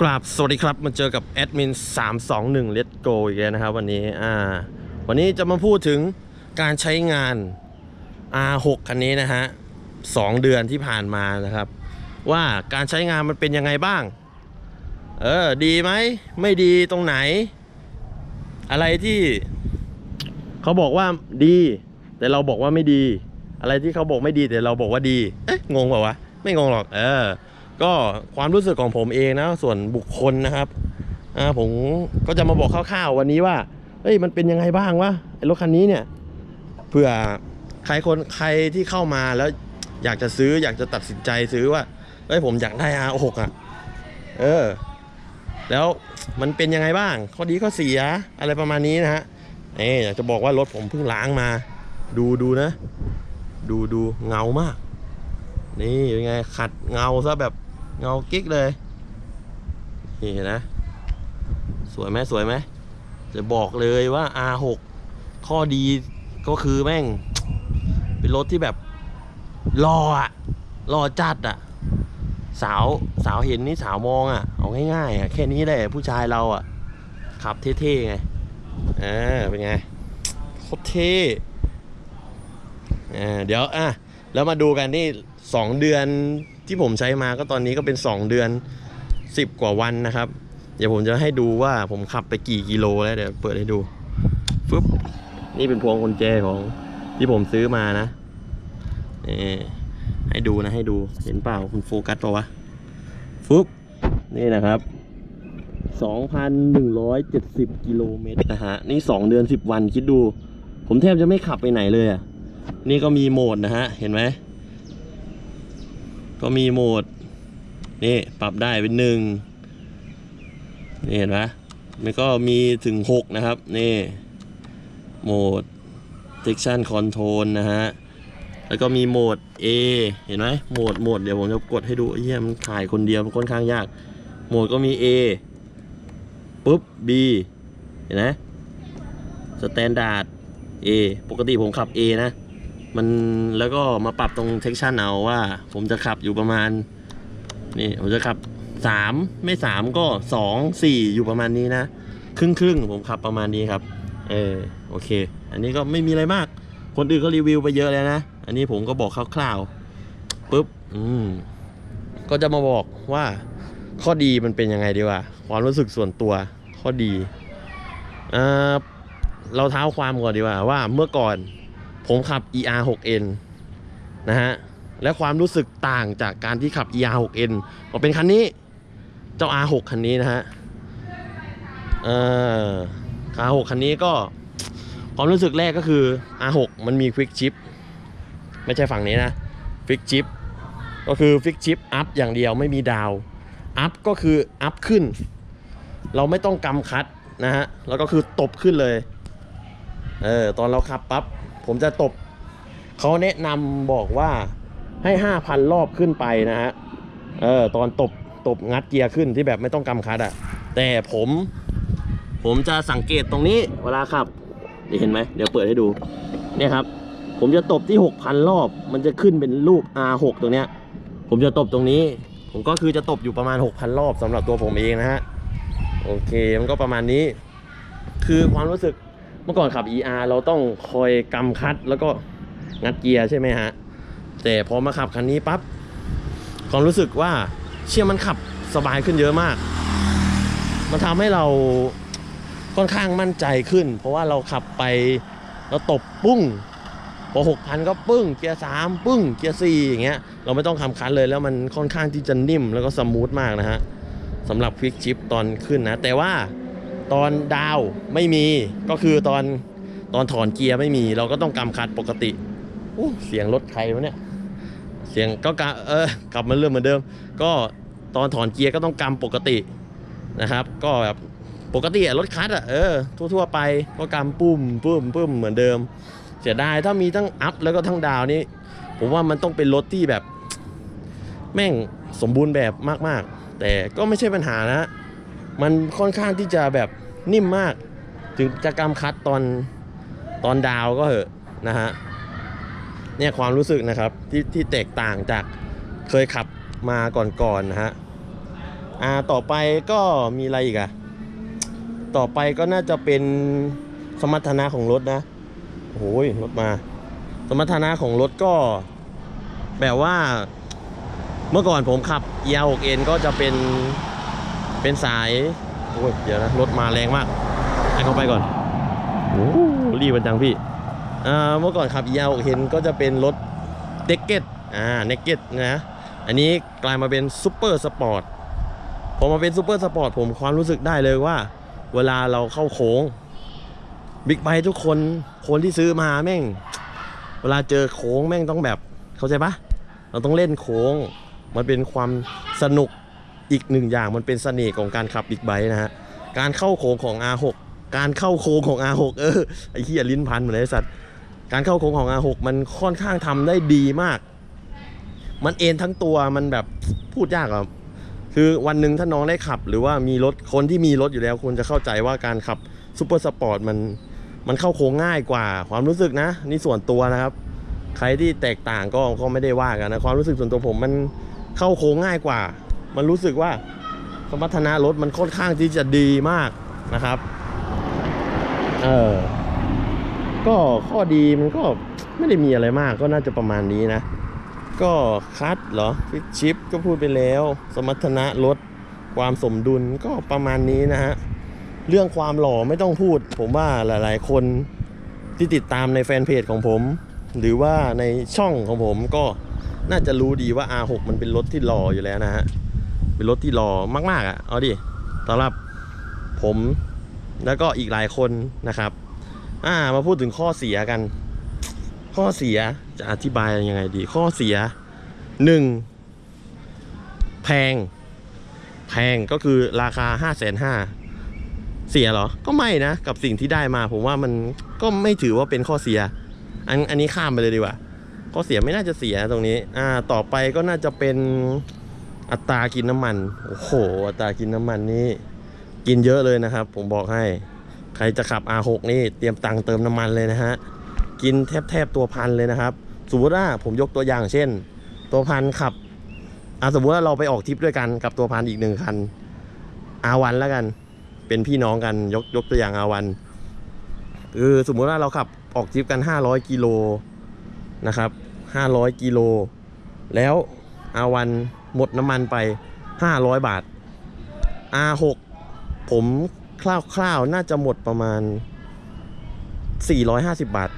กราบสวัสดีครับมาเจอกับแอดมิน321 Let's Go อีกแล้วนะครับวันนี้อ่าวันนี้จะมาพูดถึงการใช้งาน R6 คันนี้นะฮะสองเดือนที่ผ่านมานะครับ ว่าการใช้งานมันเป็นยังไงบ้าง เออ ดีไหม ไม่ดีตรงไหน อะไรที่เขาบอกว่าดี แต่เราบอกว่าไม่ดี อะไรที่เขาบอกไม่ดีแต่เราบอกว่าดี เอ๊ะงงเปล่าวะไม่งงหรอก เออ ก็ความรู้สึกของผมเองนะส่วนบุคคลนะครับอ่าผมก็จะมาบอกคร่าวๆวันนี้ว่าเฮ้ยมันเป็นยังไงบ้างวะไอ้รถคันนี้เนี่ยเผื่อใครคนใครที่เข้ามาแล้วอยากจะซื้ออยากจะตัดสินใจซื้อว่าเฮ้ยผมอยากได้ R6 อะเออ แล้วมันเป็นยังไงบ้าง ข้อดีข้อเสียอะไรประมาณนี้นะฮะเอ๊อยากจะบอกว่ารถผมเพิ่งล้างมา ดูดูนะ ดูดูเงามาก นี่เป็นไงขัดเงาซะแบบ เงากิ๊กเลย นี่เห็นนะ สวยไหมสวยไหม จะบอกเลยว่า R6 ข้อดีก็คือแม่ง เป็นรถที่แบบรออะรอจัดอะสาวสาวเห็นนี่สาวมองอะเอาง่ายๆอะแค่นี้แหละผู้ชายเราอะขับเท่ๆไงอ่าเป็นไงโคตรเท่อ่าเดี๋ยวอะแล้วมาดูกันนี่สองเดือนที่ผมใช้มาก็ตอนนี้ก็เป็นสองเดือนสิบกว่าวันนะครับ เดี๋ยวผมจะให้ดูว่าผมขับไปกี่กิโลแล้วเดี๋ยวเปิดให้ดูฟึบนี่เป็นพวงกุญแจของที่ผมซื้อมานะนี่ให้ดูนะให้ดูเห็นเปล่าคุณโฟกัสปล่าวะฟึบนี่นะครับ 2,170 กิโลเมตรนะฮะ นี่ 2 เดือน 10 วันคิดดู ผมแทบจะไม่ขับไปไหนเลยอะ นี่ก็มีโหมดนะฮะ เห็นไหม ก็มีโหมด นี่ปรับได้เป็นหนึ่งนี่เห็นไหมมันก็มีถึง 6 นะครับ นี่โหมด section control นะฮะ แล้วก็มีโหมด A เห็นไหมโหมดโหมดเดี๋ยวผมจะกดให้ดูไอ้เหี้ยมันถ่ายคนเดียวมันค่อนข้างยาก โหมดก็มี A ปุ๊บ B เห็นไหม standard A ปกติผมขับ A นะ มันแล้วก็มาปรับตรงเทคชันเอาว่า ผมจะขับอยู่ประมาณ นี่ผมจะขับสามไม่สามก็สองสี่อยู่ประมาณนี้นะ ครึ่งครึ่งผมขับประมาณนี้ครับ เออโอเค อันนี้ก็ไม่มีอะไรมาก คนอื่นก็รีวิวไปเยอะแล้วนะ อันนี้ผมก็บอกคร่าวๆปุ๊บอืมก็จะมาบอกว่าข้อดีมันเป็นยังไงดีวะความรู้สึกส่วนตัวข้อดี เอ่อเราเท้าความก่อนดีกว่าว่าเมื่อก่อน ผมขับ ER 6N นะฮะ และความรู้สึกต่างจากการที่ขับ ER 6N มาเป็นคันนี้ เจ้า R6 คันนี้นะฮะ เอ่อ R6 คันนี้ก็ ความรู้สึกแรกก็คือ R6 มันมี Quick Shift ไม่ใช่ฝั่งนี้นะ Quick Shift ก็คือ Quick Shift up อย่างเดียวไม่มีดาว up ก็คือ up ขึ้น เราไม่ต้องกำคัดนะฮะ แล้วก็คือตบขึ้นเลย เออ ตอนเราขับปั๊บ ผมจะตบเขาแนะนำบอกว่าให้ห้าพันรอบขึ้นไปนะฮะเออตอนตบตบงัดเกียร์ขึ้นที่แบบไม่ต้องกำคัดอะ่ะแต่ผม ผมจะสังเกตตรงนี้เวลาขับเห็นไหมเดี๋ยวเปิดให้ดูเนี่ยครับ ผมจะตบที่ 6,000 รอบ มันจะขึ้นเป็นรูป R6 ตรงเนี้ย ผมจะตบตรงนี้ ผมก็คือจะตบอยู่ประมาณ 6,000 รอบสำหรับตัวผมเองนะฮะ โอเค มันก็ประมาณนี้ คือความรู้สึก เมื่อก่อนขับ ER เราต้องคอยกำคัดแล้วก็งัดเกียร์ใช่ไหมฮะ แต่พอมาขับคันนี้ปั๊บความรู้สึกว่าเชื่อมันขับสบายขึ้นเยอะมาก มันทำให้เราค่อนข้างมั่นใจขึ้น เพราะว่าเราขับไปแล้วตบปุ้ง พอหกพันก็ปึ้ง เกียร์สามปึ้ง เกียร์สี่อย่างเงี้ย เราไม่ต้องคำคันเลยแล้วมันค่อนข้างที่จะนิ่มแล้วก็สมูทมากนะฮะสำหรับควิกชิปตอนขึ้นนะ แต่ว่า ตอนดาวไม่มีก็คือตอนตอนถอนเกียร์ไม่มี เราก็ต้องกำคัดปกติเสียงรถใครวะเนี่ย เสียงก็กะเออกลับมาเรื่องเหมือนเดิม ก็ตอนถอนเกียร์ก็ต้องกำปกตินะครับ ก็แบบปกติอะรถคัสอะเออทั่วๆไปก็กำปุ้มปุ้มปุ้มเหมือนเดิม เสียดายถ้ามีทั้งอัพแล้วก็ทั้งดาวนี่ผมว่ามันต้องเป็นรถที่แบบ แม่งสมบูรณ์แบบมากๆ แต่ก็ไม่ใช่ปัญหานะ มันค่อนข้างที่จะแบบนิ่มมาก ถึงจะกำคัดตอนตอนดาวก็เหอะนะฮะเนี่ยความรู้สึกนะครับที่ที่แตกต่างจากเคยขับมาก่อนๆนนะฮะอ่าต่อไปก็มีอะไรอีกอะต่อไปก็น่าจะเป็นสมรรถนะของรถนะโอ้ยรถมา สมรรถนะของรถก็แบบว่าเมื่อก่อนผมขับ e 6 n ก็จะเป็น เป็นสายโอ้ยเดี๋ยวนะรถมาแรงมากให้เข้าไปก่อนโอ้รีบมันจังพี่เมื่อก่อนขับ e 6 n ก็จะเป็นรถเด็กเก็ตอ่าเนกเก็ตนะอันนี้กลายมาเป็นซูเปอร์สปอร์ตพอมาเป็นซูเปอร์สปอร์ตผมความรู้สึกได้เลยว่า เวลาเราเข้าโค้งบิ๊กไบค์ทุกคนคนที่ซื้อมาแม่ง เวลาเจอโค้งแม่งต้องแบบเข้าใจปะเราต้องเล่นโค้ง มันเป็นความสนุก อีกหนึ่งอย่างมันเป็นเสน่ห์ของการขับบิ๊กไบค์นะฮะ การเข้าโค้งของ R6 การเข้าโค้งของ R6 เออไอ้เหี้ยลิ้นพันเหมือนไอ้สัตว์ การเข้าโค้งของ R6 มันค่อนข้างทำได้ดีมาก มันเอ็นทั้งตัวมันแบบพูดยากอะคือวันหนึ่งถ้าน้องได้ขับ หรือว่ามีรถคนที่มีรถอยู่แล้วควรจะเข้าใจว่าการขับซูเปอร์สปอร์ตมันมันเข้าโค้งง่ายกว่า ความรู้สึกนะ นี่ส่วนตัวนะครับ ใครที่แตกต่างก็ก็ไม่ได้ว่ากันนะความรู้สึกส่วนตัวผมมันเข้าโค้งง่ายกว่า มันรู้สึกว่าสมรรถนะรถมันค่อนข้างที่จะดีมากนะครับ เออก็ข้อดีมันก็ไม่ได้มีอะไรมากก็น่าจะประมาณนี้นะ ก็คัดเหรอฟิชิปก็พูดไปแล้ว สมรรถนะรถความสมดุลก็ประมาณนี้นะฮะ เรื่องความหล่อไม่ต้องพูด ผมว่าหลาย ๆ คนที่ติดตามในแฟนเพจของผม หรือว่าในช่องของผมก็น่าจะรู้ดีว่า R6 มันเป็นรถที่หล่ออยู่แล้วนะฮะ เป็นรถที่หล่อมาก ๆอะเอาดิสำหรับผมแล้วก็อีกหลายคนนะครับ อ่ามาพูดถึงข้อเสียกัน ข้อเสียจะอธิบายยังไงดี ข้อเสียหนึ่งแพง แพงก็คือราคาห้าแสนห้าเสียเหรอ ก็ไม่นะ กับสิ่งที่ได้มาผมว่ามันก็ไม่ถือว่าเป็นข้อเสีย อันอันนี้ข้ามไปเลยดีกว่า ข้อเสียไม่น่าจะเสียตรงนี้ อ่า ต่อไปก็น่าจะเป็น อัตรากินน้ำมัน โอ้โห อัตรากินน้ำมันนี่กินเยอะเลยนะครับ ผมบอกให้ ใครจะขับ R6 นี่เตรียมตังเติมน้ำมันเลยนะฮะ กินแทบแทบตัวพันเลยนะครับ สมมติว่าผมยกตัวอย่างเช่น ตัวพันขับอะสมมติว่าเราไปออกทริปด้วยกันกับตัวพันอีกหนึ่งคัน อาวันแล้วกัน เป็นพี่น้องกันยกยกตัวอย่างอาวันคือสมมุติว่าเราขับออกทริปกัน 500กิโลนะครับ500กิโลแล้วอาวัน หมดน้ำมันไป 500 บาท R6 ผมคร่าวๆน่าจะหมดประมาณ 450 บาท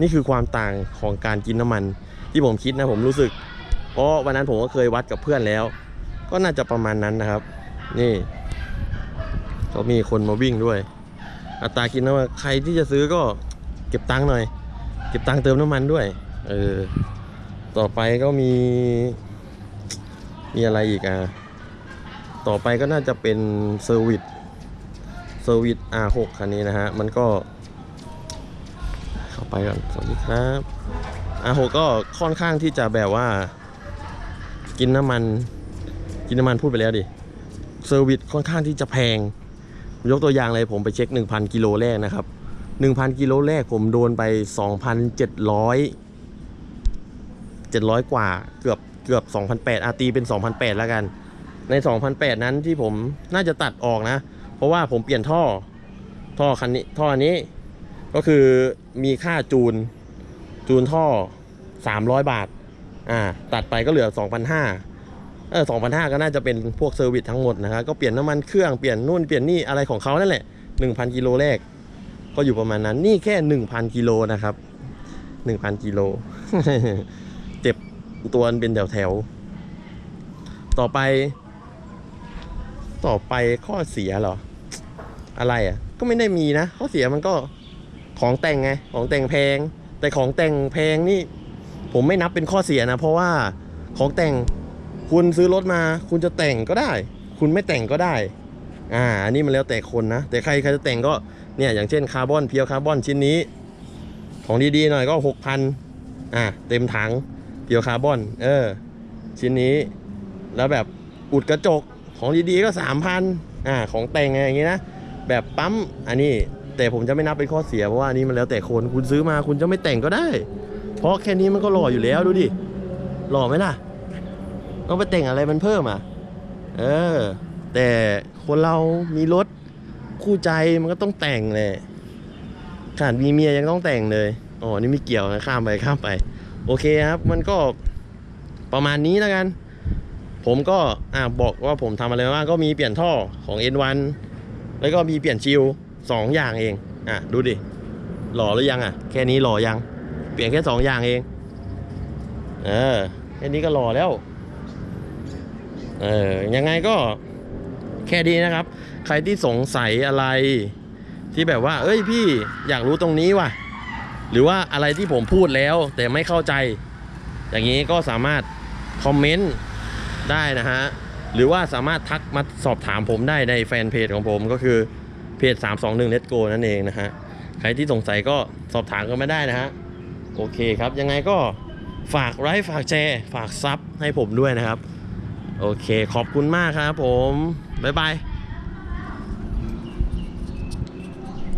นี่คือความต่างของการกินน้ำมัน ที่ผมคิดนะผมรู้สึก เพราะวันนั้นผมก็เคยวัดกับเพื่อนแล้ว ก็น่าจะประมาณนั้นนะครับ นี่ก็มีคนมาวิ่งด้วย อัตรากินน้ำมันใครที่จะซื้อก็เก็บตังค์หน่อย เก็บตังค์เติมน้ำมันด้วย เออ ต่อไปก็มี มีอะไรอีกอะ ต่อไปก็น่าจะเป็นเซอร์วิสเซอร์วิส R6 คันนี้นะฮะ มันก็ เข้าไปก่อน สวัสดีครับ R6 ก็ค่อนข้างที่จะแบบว่า กินน้ำมัน กินน้ำมันพูดไปแล้วดิ เซอร์วิสค่อนข้างที่จะแพง ยกตัวอย่างเลยผมไปเช็ค 1,000 กิโลแรกนะครับ 1,000 กิโลแรกผมโดนไป 2,700 700 กว่าเกือบ เกือบ2,800อาตีเป็น2,800แล้วกัน ใน2,800นั้นที่ผมน่าจะตัดออกนะ เพราะว่าผมเปลี่ยนท่อท่อคันนี้ท่ออันนี้ก็คือมีค่าจูนจูนท่อ 300 บาทอ่าตัดไปก็เหลือ 2,500เออ2,500 ก็น่าจะเป็นพวกเซอร์วิสทั้งหมดนะครับก็เปลี่ยนน้ำมันเครื่องเปลี่ยนนู่นเปลี่ยนนี่อะไรของเขานั่นแหละ 1,000 กิโลแรก ก็อยู่ประมาณนั้นนี่แค่ 1,000 กิโลนะครับ 1,000 กิโล ตัวเป็นแถวแถวๆต่อไป ต่อไปข้อเสียเหรอ อะไรอะ ก็ไม่ได้มีนะ ข้อเสียมันก็ของแต่งไง ของแต่งแพง แต่ของแต่งแพงนี่ ผมไม่นับเป็นข้อเสียนะ เพราะว่าของแต่งคุณซื้อรถมา คุณจะแต่งก็ได้ คุณไม่แต่งก็ได้ อ่าอันนี้มันแล้วแต่คนนะ แต่ใครใครจะแต่งก็เนี่ยอย่างเช่นคาร์บอนเพียวคาร์บอนชิ้นนี้ ของดีๆหน่อยก็หกพันอ่าเต็มถัง เพียวคาร์บอน เออ ชิ้นนี้ แล้วแบบอุดกระจกของดีๆก็สามพันอ่า ของแต่งอะไรอย่างงี้นะ แบบปั๊ม อันนี้ แต่ผมจะไม่นับเป็นข้อเสีย เพราะว่านนี้มันแล้วแต่คน คุณซื้อมาคุณจะไม่แต่งก็ได้ เพราะแค่นี้มันก็หล่ออยู่แล้วดูดิ หล่อไหมล่ะ ต้องไปแต่งอะไรมันเพิ่มอะ เออ แต่คนเรามีรถคู่ใจมันก็ต้องแต่งเลยขนาดมีเมียยังต้องแต่งเลย อ๋อ นี่ไม่เกี่ยวนะ ข้ามไปข้ามไป โอเคครับ มันก็ประมาณนี้แล้วกัน ผมก็อ่าบอกว่าผมทำอะไรบ้างก็มีเปลี่ยนท่อของ N1 แล้วก็มีเปลี่ยนชิลสองอย่างเอง อะ ดูดิ หล่อหรือยังอะ แค่นี้หล่อยัง เปลี่ยนแค่สองอย่างเอง เออ แค่นี้ก็หล่อแล้ว เออ ยังไงก็แค่ดีนะครับ ใครที่สงสัยอะไร ที่แบบว่า เอ้ยพี่อยากรู้ตรงนี้ว่ะ หรือว่าอะไรที่ผมพูดแล้วแต่ไม่เข้าใจ อย่างนี้ก็สามารถคอมเมนต์ได้นะฮะ หรือว่าสามารถทักมาสอบถามผมได้ในแฟนเพจของผมก็คือเพจ 321 Let's Go นั่นเองนะฮะ ใครที่สงสัยก็สอบถามกันมาได้นะฮะ โอเคครับ ยังไงก็ฝากไลค์ฝากแชร์ ฝากซับให้ผมด้วยนะครับ โอเค ขอบคุณมากครับผม บ๊ายบาย